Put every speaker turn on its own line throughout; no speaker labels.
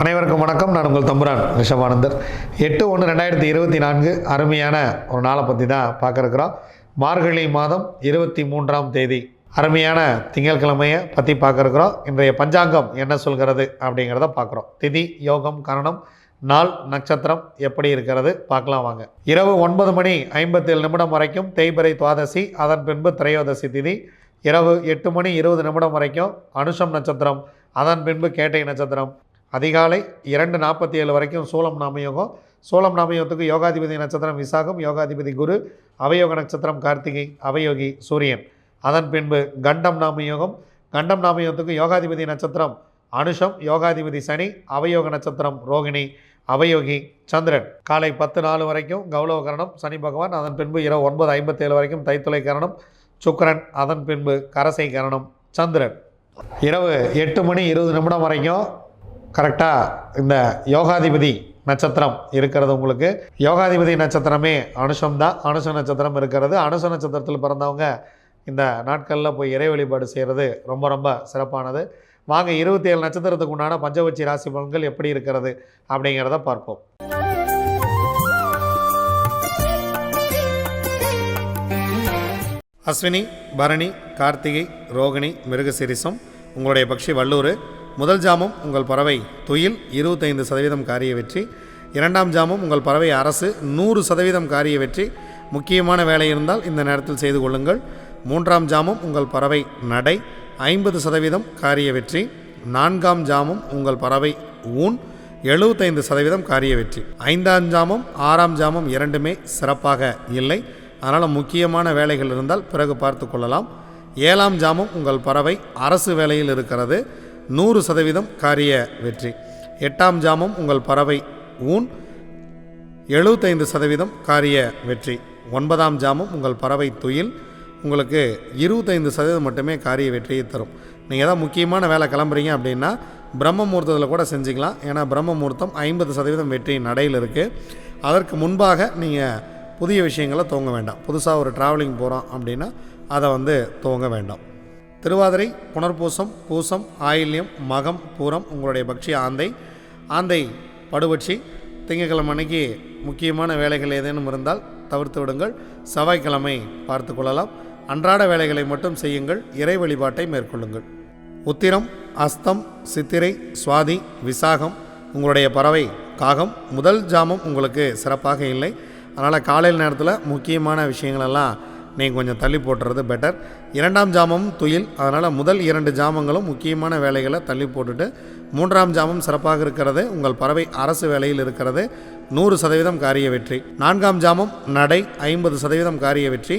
அனைவருக்கும் வணக்கம். நான் உங்கள் தம்புரான் ரிஷபானந்தர். எட்டு ஒன்று ரெண்டாயிரத்தி இருபத்தி நான்கு அருமையான ஒரு நாளை பற்றி தான் பார்க்குறக்கிறோம் மார்கழி மாதம் இருபத்தி மூன்றாம் தேதி. அருமையான திங்கட்கிழமையை பற்றி பார்க்குறோம் இன்றைய பஞ்சாங்கம் என்ன சொல்கிறது அப்படிங்கிறத பார்க்குறோம். திதி யோகம் கரணம் நாள் நட்சத்திரம் எப்படி இருக்கிறது? பார்க்கலாம் வாங்க. இரவு ஒன்பது மணி ஐம்பத்தேழு நிமிடம் வரைக்கும் தேய்பிரை துவாதசி அதன் பின்பு திரையோதசி திதி. இரவு எட்டு மணி இருபது நிமிடம் வரைக்கும் அனுஷம் நட்சத்திரம் அதன் பின்பு கேட்டை நட்சத்திரம். அதிகாலை இரண்டு நாற்பத்தி ஏழு வரைக்கும் சூலம் நாமயோகம். சூலம் நாமயோகத்துக்கு யோகாதிபதி நட்சத்திரம் விசாகம் யோகாதிபதி குரு அவயோக நட்சத்திரம் கார்த்திகை அவயோகி சூரியன். அதன் பின்பு கண்டம் நாமயோகம் கண்டம் நாமயோகத்துக்கு யோகாதிபதி நட்சத்திரம் அனுஷம் யோகாதிபதி சனி அவயோக நட்சத்திரம் ரோகிணி அவயோகி சந்திரன். காலை பத்து நாலு வரைக்கும் கௌரவ கரணம் சனி பகவான் அதன் பின்பு இரவு ஒன்பது ஐம்பத்தேழு வரைக்கும் தைத்துளை கரணம் சுக்கரன் அதன் பின்பு கரசை கரணம் சந்திரன். இரவு எட்டு மணி இருபது நிமிடம் வரைக்கும் கரெக்டாக இந்த யோகாதிபதி நட்சத்திரம் இருக்கிறது உங்களுக்கு. யோகாதிபதி நட்சத்திரமே அனுஷம் தான். அனுஷ நட்சத்திரம் இருக்கிறது. அனுஷ நட்சத்திரத்தில் பிறந்தவங்க இந்த நாட்களில் போய் இறை வழிபாடு செய்கிறது ரொம்ப ரொம்ப சிறப்பானது. வாங்க இருபத்தி ஏழு நட்சத்திரத்துக்கு உண்டான பஞ்சவச்சி ராசி பலன்கள் எப்படி இருக்கிறது அப்படிங்கிறத பார்ப்போம். அஸ்வினி பரணி கார்த்திகை ரோகிணி மிருகசிரிசம் உங்களுடைய பக்ஷி வல்லூர் முதல் ஜாமம் உங்கள் பறவை துயில் இருபத்தைந்து சதவீதம் காரிய வெற்றி. இரண்டாம் ஜாமம் உங்கள் பறவை அரசு நூறு சதவீதம் காரிய வெற்றி. முக்கியமான வேலை இருந்தால் இந்த நேரத்தில் செய்து கொள்ளுங்கள். மூன்றாம் ஜாமம் உங்கள் பறவை நடை ஐம்பது சதவீதம் காரிய வெற்றி. நான்காம் ஜாமம் உங்கள் பறவை ஊன் எழுபத்தைந்து சதவீதம் காரிய வெற்றி. ஐந்தாம் ஜாமம் ஆறாம் ஜாமம் இரண்டுமே சிறப்பாக இல்லை. அதனால் முக்கியமான வேலைகள் இருந்தால் பிறகு பார்த்து கொள்ளலாம். ஏழாம் ஜாமம் உங்கள் பறவை அரசு வேலையில் இருக்கிறது நூறு சதவீதம் காரிய வெற்றி. எட்டாம் ஜாமம் உங்கள் பறவை ஊன் எழுபத்தைந்து சதவீதம் காரிய வெற்றி. ஒன்பதாம் ஜாமம் உங்கள் பறவை துயில் உங்களுக்கு இருபத்தைந்து சதவீதம் மட்டுமே காரிய வெற்றியை தரும். நீங்கள் ஏதாவது முக்கியமான வேலை கிளம்புறீங்க அப்படின்னா பிரம்ம முகூர்த்தத்தில் கூட செஞ்சுக்கலாம். ஏன்னா பிரம்ம முகூர்த்தம் ஐம்பது சதவீதம் வெற்றி நடையில் இருக்குது அதற்கு முன்பாக நீங்கள் புதிய விஷயங்களை துவங்க வேண்டாம். புதுசாக ஒரு ட்ராவலிங் போகிறோம் அப்படின்னா அதை வந்து துவங்க வேண்டாம். திருவாதிரை புனர்பூசம் பூசம் ஆயில்யம் மகம் பூரம் உங்களுடைய பக்ஷி ஆந்தை. ஆந்தை படுபட்சி திங்கட்கிழமை அன்னைக்கு முக்கியமான வேலைகள் ஏதேனும் இருந்தால் தவிர்த்து விடுங்கள். செவ்வாய்க்கிழமை பார்த்து கொள்ளலாம். அன்றாட வேலைகளை மட்டும் செய்யுங்கள். இறை வழிபாட்டை மேற்கொள்ளுங்கள். உத்திரம் அஸ்தம் சித்திரை சுவாதி விசாகம் உங்களுடைய பறவை காகம் முதல் ஜாமம் உங்களுக்கு சிறப்பாக இல்லை. அதனால் காலையில் நேரத்தில் முக்கியமான விஷயங்களெல்லாம் நீங்கள் கொஞ்சம் தள்ளி போட்டுறது பெட்டர் இரண்டாம் ஜாமம் துயில் அதனால் முதல் இரண்டு ஜாமங்களும் முக்கியமான வேலைகளை தள்ளி போட்டுட்டு மூன்றாம் ஜாமம் சிறப்பாக இருக்கிறது. உங்கள் பறவை அரசு வேலையில் இருக்கிறது. நூறு சதவீதம் காரிய வெற்றி. நான்காம் ஜாமம் நடை ஐம்பது சதவீதம் காரிய வெற்றி.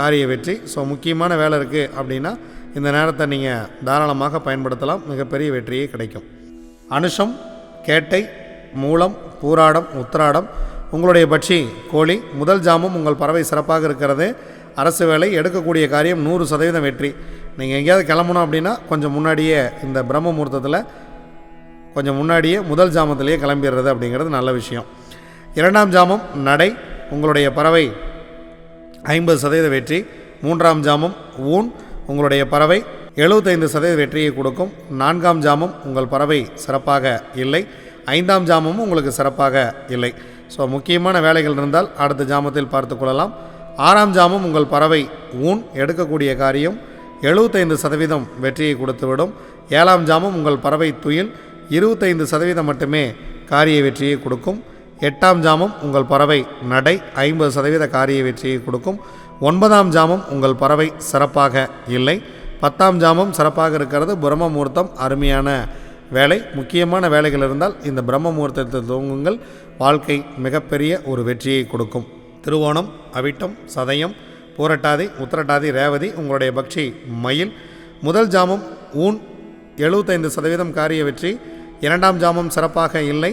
காரிய வெற்றி. ஸோ முக்கியமான வேலை இருக்குது அப்படின்னா இந்த நேரத்தை நீங்கள் தாராளமாக பயன்படுத்தலாம். மிகப்பெரிய வெற்றியே கிடைக்கும். அனுஷம் கேட்டை மூலம் பூராடம் உத்திராடம் உங்களுடைய பட்சி கோழி முதல் ஜாமம் உங்கள் பறவை சிறப்பாக இருக்கிறது. அரசு வேலை எடுக்கக்கூடிய காரியம் நூறு சதவீதம் வெற்றி. நீங்கள் எங்கேயாவது கிளம்பணும் அப்படின்னா கொஞ்சம் முன்னாடியே இந்த பிரம்ம முகூர்த்தத்தில் கொஞ்சம் முன்னாடியே முதல் ஜாமத்திலேயே கிளம்பிடுறது அப்படிங்கிறது நல்ல விஷயம். இரண்டாம் ஜாமம் நடை. உங்களுடைய பறவை ஐம்பது சதவீத வெற்றி மூன்றாம் ஜாமம் ஊன் உங்களுடைய பறவை எழுபத்தைந்து சதவீத வெற்றியை கொடுக்கும். நான்காம் ஜாமம் உங்கள் பறவை சிறப்பாக இல்லை. ஐந்தாம் ஜாமமும் உங்களுக்கு சிறப்பாக இல்லை. ஸோ முக்கியமான வேலைகள் இருந்தால் அடுத்த ஜாமத்தில் பார்த்து கொள்ளலாம். ஆறாம் ஜாமம் உங்கள் பறவை ஊன் எடுக்கக்கூடிய காரியம் எழுபத்தைந்து சதவீதம் வெற்றியை கொடுத்துவிடும். ஏழாம் ஜாமம் உங்கள் பறவை துயில் இருபத்தைந்து சதவீதம் மட்டுமே காரிய வெற்றியை கொடுக்கும். எட்டாம் ஜாமம் உங்கள் பறவை நடை ஐம்பது சதவீத காரிய வெற்றியை கொடுக்கும். ஒன்பதாம் ஜாமம் உங்கள் பறவை சிறப்பாக இல்லை. பத்தாம் ஜாமம் சிறப்பாக இருக்கிறது. பிரம்ம முகூர்த்தம் அருமையான வேலை. முக்கியமான வேலைகள் இருந்தால் இந்த பிரம்ம முகூர்த்தத்தில் துவங்குங்கள் வாழ்க்கை மிகப்பெரிய ஒரு வெற்றியை கொடுக்கும். திருவோணம் அவிட்டம் சதயம் பூரட்டாதி உத்திரட்டாதி ரேவதி உங்களுடைய பக்ஷி மயில். முதல் ஜாமம் ஊன் எழுபத்தைந்து சதவீதம் காரிய வெற்றி. இரண்டாம் ஜாமம் சிறப்பாக இல்லை.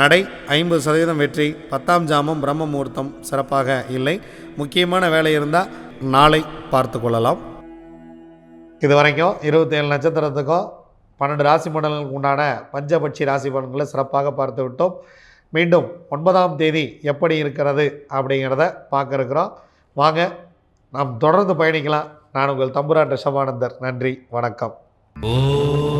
நடை ஐம்பது சதவீதம் வெற்றி பத்தாம் ஜாமம் பிரம்ம முகூர்த்தம் சிறப்பாக இல்லை. முக்கியமான வேலை இருந்தால் நாளை பார்த்து கொள்ளலாம். இது வரைக்கும் இருபத்தேழு நட்சத்திரத்துக்கும் பன்னெண்டு ராசி மண்டலங்களுக்கு உண்டான பஞ்சபட்சி ராசி பலன்களை சிறப்பாக பார்த்து விட்டோம். மீண்டும் ஒன்பதாம் தேதி எப்படி இருக்கிறது அப்படிங்கிறத பார்க்க இருக்கிறோம். வாங்க நாம் தொடர்ந்து பயணிக்கலாம். நான் உங்கள் தம்புரான் ரிஷபானந்தர் நன்றி வணக்கம்.
ஓ